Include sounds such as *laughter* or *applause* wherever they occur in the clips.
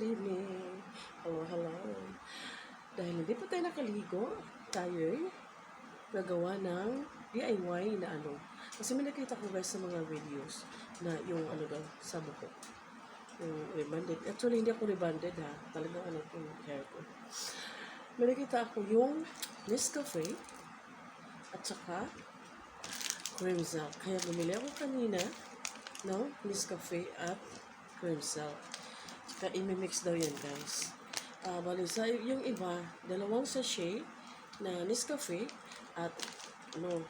evening. Hello, hello. Dahil hindi pa tayo nakaligo, tayo gagawa ng DIY na ano. Kasi may nakita ko guys sa mga videos na yung ano daw, sa buko. Yung rebanded. Actually, hindi ako rebanded ha. Talagang ano yung hair ko. May nakita ako yung Nescafe at saka silk. Kaya bumili ako kanina no? Nescafe at cream Tsaka imimix daw yan, guys. Ah, bali, sa yung iba, dalawang sachet na Nescafe at ano,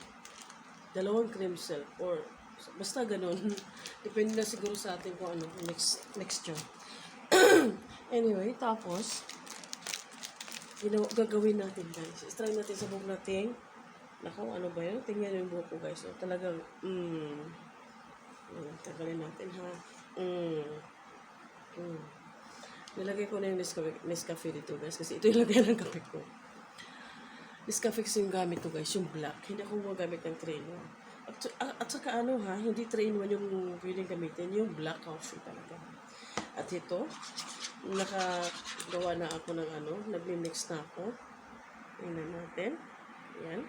dalawang cream silk or basta ganun. *laughs* Depende na siguro sa atin kung ano, next, mixture. *clears throat* anyway, tapos, ginaw, gagawin natin guys. Try natin sa buhok natin. Naku, ano ba yun? Tingnan yung buhok ko guys. So, talagang, mm, tagalin natin ha. Mm, mm. Nilagay ko na yung Nescafe, Nescafe dito guys. Kasi ito yung lagay ng kape ko. Nescafe kasi yung gamit ko guys, yung black. Hindi ako gumagamit ng 3 in 1. At, at, at saka ano ha, hindi 3 in 1 yung pwedeng gamitin, yung black coffee talaga. At ito, nakagawa na ako ng ano, nagmi-mix na ako. Tingnan natin. Ayan.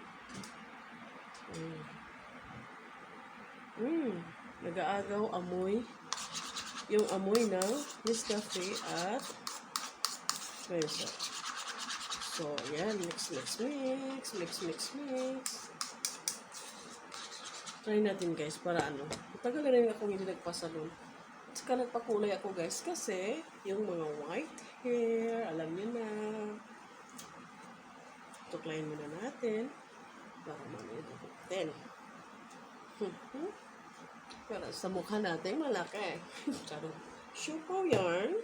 Mm. Mm. Nag-aagaw amoy. Yung amoy ng Nescafe at Espresso. So, ayan. Mix, mix, mix. Mix, mix, mix. Try natin guys para ano. Matagal na rin ako hindi nagpasalon. At saka nagpakulay ako guys kasi yung mga white hair, alam niyo na. Tuklayin muna natin para mamaya dukutin. Hmm. Para sa mukha natin malaki. Charot. Shupo yarn.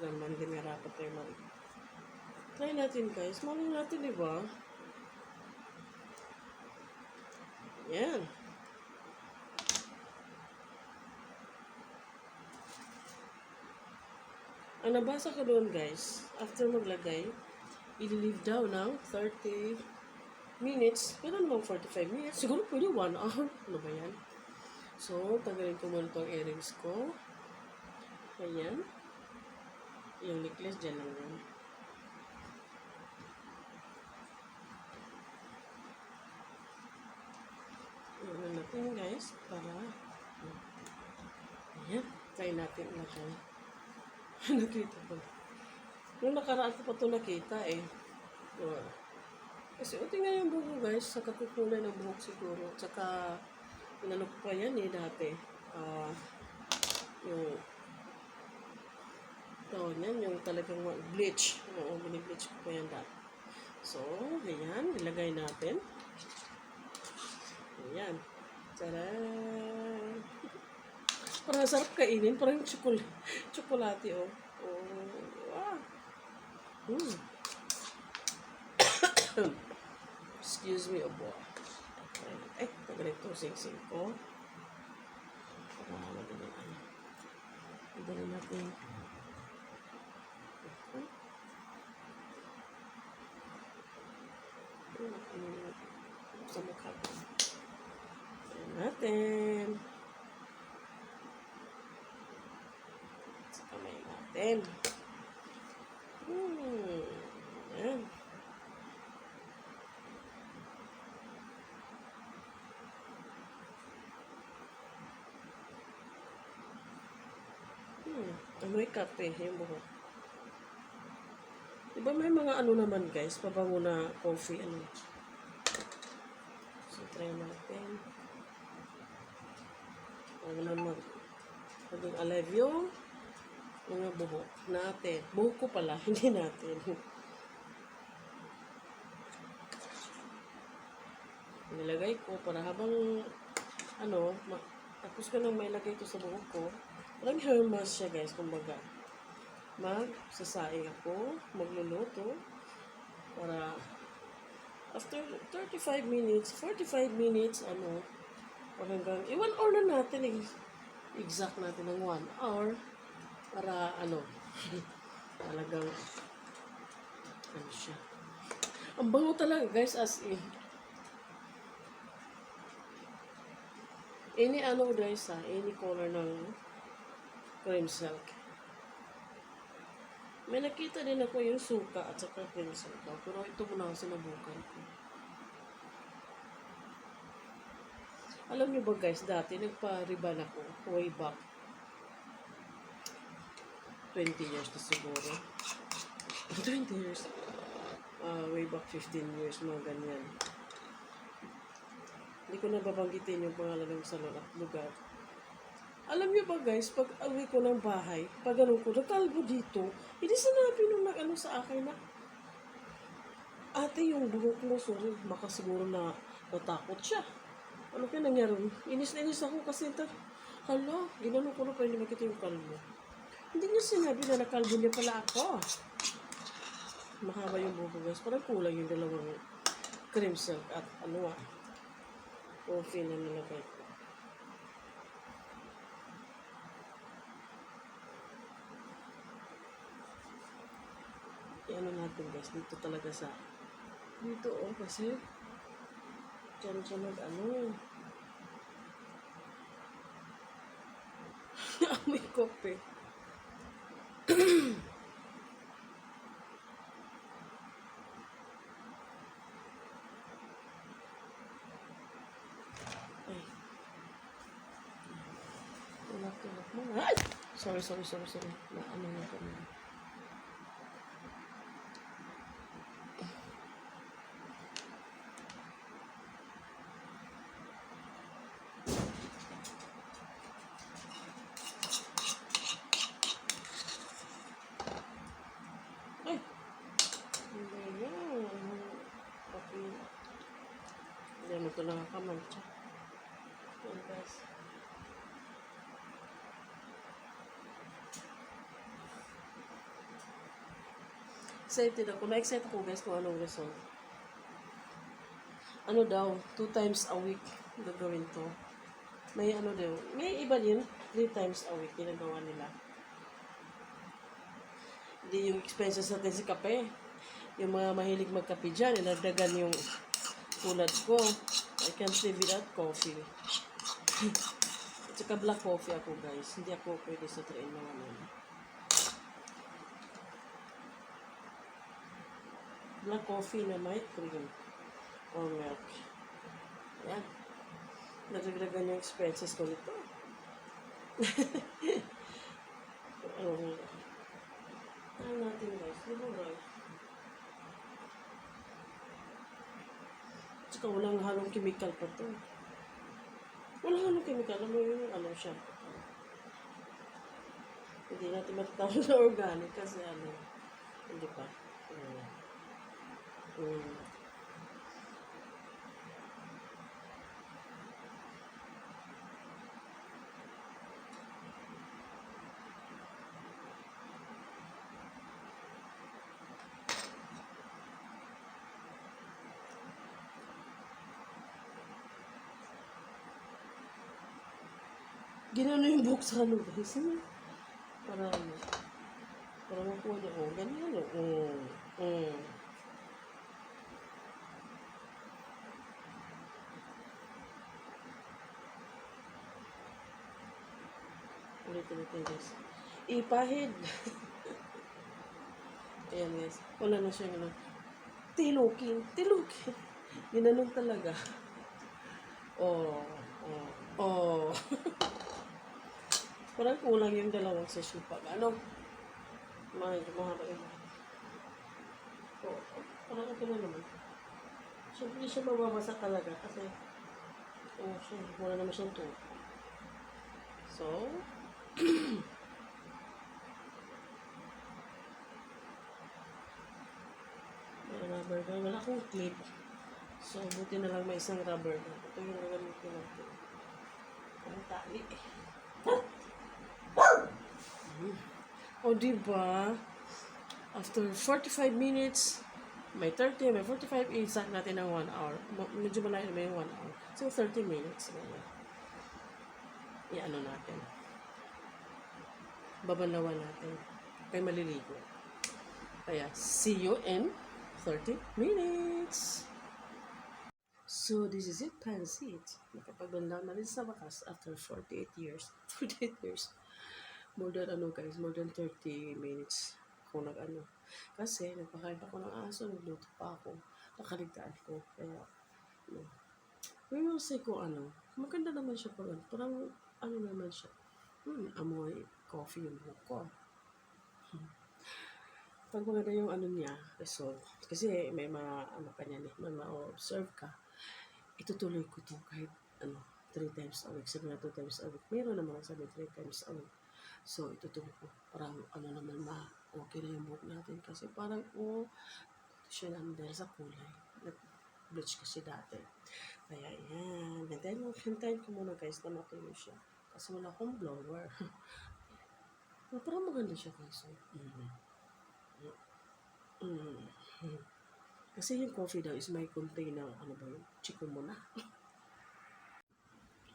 Naman din nga rapat tayo mag Try natin guys. Malay natin, di ba? Yan. Ang nabasa ko doon guys, after maglagay, i-leave daw ng 30 minutes. Pero namang 45 minutes. Siguro pwede 1 hour. *laughs* Ano ba yan? So, tagalin ko muna itong earrings ko. Ayan. Yung necklace dyan lang yan. Ayan natin guys. Para. Ayan. Try natin ilagay. *laughs* nakita ko. Nung nakaraan ko pa ito nakita eh. Diba? Kasi o tingnan yung buhok guys, sa katukulay ng buhok siguro. Tsaka, inano ko pa yan eh dati. Ah, yung tawag yan, yung talagang bleach. Oo, binibleach ko pa yan dati. So, ayan, ilagay natin. Ayan. Tara! Parang sarap kainin. Parang chokol tsokolate, oh. Oh, wow. Hmm. *coughs* Excuse me, oh boy. Ay, tagalit to, sing-sing ko. Para madali, ano. Madali natin. Sa mukha ko. Ayan natin. Sa kamay natin. Hmm. Ayan. Hmm. Amoy kape yung buhok. Diba may mga ano naman guys, pabango na coffee, ano. So, try natin. Ano na mag maging alive yung mga buhok natin. Buhok ko pala, *laughs* hindi natin. Nilagay ko para habang ano, tapos ko nang may lagay ito sa buhok ko. Parang hair mask siya guys, kumbaga. Magsasaing ako, magluluto, para after 35 minutes, 45 minutes, ano, o hanggang, i one hour na natin, eh. exact natin ng 1 hour, para ano, *laughs* talagang, ano siya. Ang bango talaga guys, as in. Any ano guys ha, any color ng cream silk. May nakita din ako yung suka at saka cream silk. Pero ito muna ang sinabukan ko. Alam niyo ba guys, dati nagpa-riban ako way back 20 years na siguro. *laughs* 20 years. Ah, way back 15 years, mga ganyan. Hindi ko na babanggitin yung pangalan ng salon at lugar. Alam niyo ba guys, pag awi ko ng bahay, pag ano ko, nagkalbo dito, hindi sinabi nung nag-ano sa akin na, ate yung buhok mo, sorry, baka siguro na natakot siya. Ano kaya nangyari? Inis na inis ako kasi ito, hala, ginano ko na pa hindi makita yung kalbo. Hindi niya sinabi na nakalbo niya pala ako. Mahaba yung buhok guys, parang kulang yung dalawang cream silk at ano ah, coffee na nilagay ano natin guys, dito talaga sa dito oh, kasi dyan siya ano. *laughs* Amoy kope. *clears throat* Ay. Tulak tulak mo. Ay! Sorry sorry sorry sorry. Na ano na kami Ay! Hindi yan. Okay. Hindi mo ito nakakamancha. Yan guys. Excited ako. Na-excite ako guys kung anong result. Ano daw, two times a week gagawin to. May ano daw, may iba din, three times a week ginagawa nila. Hindi yung expenses natin sa kape. Yung mga mahilig magkape dyan, inagdagan yung tulad ko. I can't live without coffee. At saka black coffee ako guys. Hindi ako pwede sa 3 in 1 Black coffee na may cream or milk. Yan. Nadagdagan yung expenses ko nito. *laughs* ano, ano natin guys, di ba guys? Tsaka walang halong chemical pa to. Walang halong chemical. Ano yung ano siya? Hindi natin matatawag na organic kasi ano, hindi pa. Mm. Mm. Ginano yung buhok sa ano guys. Para ano. Para makuha niya. Oh, ganyan o. Mm. Mm. Ulit ulit yun, guys. Ipahid. *laughs* Ayan guys. Wala na siya ano. Tilukin. Tilukin. Ginanong talaga. *laughs* Oh. Oh. Oh. *laughs* Parang kulang yung dalawang session pag ano. Mga mahaba yun. Oh, parang ito na naman. So, hindi siya mababasa talaga kasi oh, so, wala naman siyang to. So, *clears throat* may rubber band. Wala akong clip. So, buti na lang may isang rubber band. Ito yung gagamitin natin. Ang tali. Mm. *laughs* O, diba? After 45 minutes, may 30, may 45, i-sack natin ng 1 hour. Medyo malayo na may 1 hour. So, 30 minutes. Ganyan. I-ano natin. Babalawan natin. Kaya maliligo. Kaya, see you in 30 minutes. So, this is it, Pansit. Nakapaganda na rin sa wakas after 48 years. *laughs* 48 years. More than ano guys, more than 30 minutes ako nag ano. Kasi nagpakain ako ng aso, nagluto pa ako. Nakaligtaan ko. Kaya, ano. Will say kung ano. Maganda naman siya pag ano. Parang ano naman siya. Hmm, amoy coffee yung buhok ko. Hmm. Pag maganda yung ano niya, result. Kasi may mga ano ka niyan eh, may ma-observe ka. Itutuloy ko to kahit ano, three times a week. Sabi na two times a week. Meron naman sabi three times a week. So, itutuloy ko. Parang ano naman ma, okay na yung buhok natin. Kasi parang, oh, siya naman dahil sa kulay. Nag-bleach kasi dati. Kaya, yan. Hintayin mo, hintayin ko muna guys na matuyo siya. Kasi wala akong blower. Pero *laughs* parang maganda siya guys. Oh. Mm-hmm. Mm. Kasi yung coffee daw is may contain ng ano ba yun? Chico mo na. *laughs*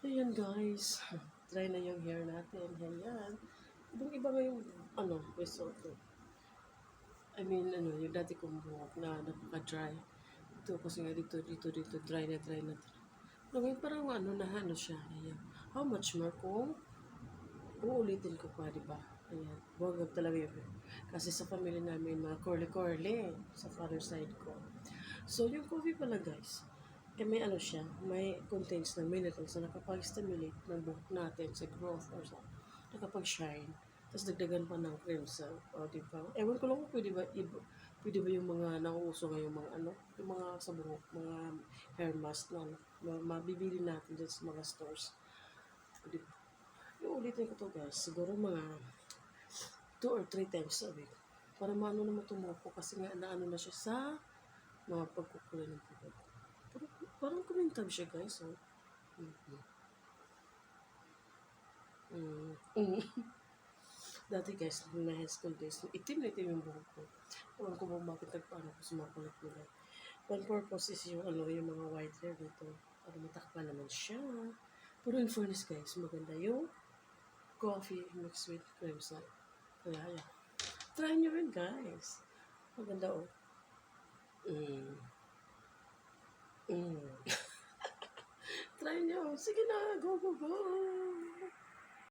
Ayan guys. Try na yung hair natin. Ayan. Ibang iba nga yung ano, result ko. I mean, ano, yung dati kong buhok na napaka-dry. Ito kasi nga dito, dito, dito, dry na, dry na. No, ngayon parang ano na ano siya. Ayan. How much more kung uulitin ko pa, di ba? Ayan. Buwagag talaga yun. Kasi sa pamilya namin, mga curly-curly sa father side ko. So, yung coffee pala, guys, eh, may ano siya, may contains ng minerals na nakapag-stimulate ng buhok natin sa growth or sa nakapag-shine. Tapos dagdagan pa ng cream sa, o, di ba? Ewan ko lang kung pwede ba, iba, pwede ba yung mga nauuso ngayon, mga ano, yung mga sa mga hair mask na, ma- mabibili natin dyan sa mga stores. O, di ba? Yung ulitin ko to guys, siguro mga two or three times a week. Para maano naman tumupo kasi nga naano na siya sa mga pagkukulay ng buhok. Parang, parang kumintab siya guys. Oh. Mm-hmm. Mm. *laughs* Dati guys, nung na high school days, itim na itim yung buhok ko. Ewan ko ba bakit nagpaano ko sumakulit nila. One purpose is yung ano, yung mga white hair dito. Para matakpa naman siya. Pero in fairness guys, maganda yung coffee mixed with cream sa kaya. Try nyo rin guys. Maganda oh. Mm. Mm. *laughs* Try nyo. Sige na, go, go, go.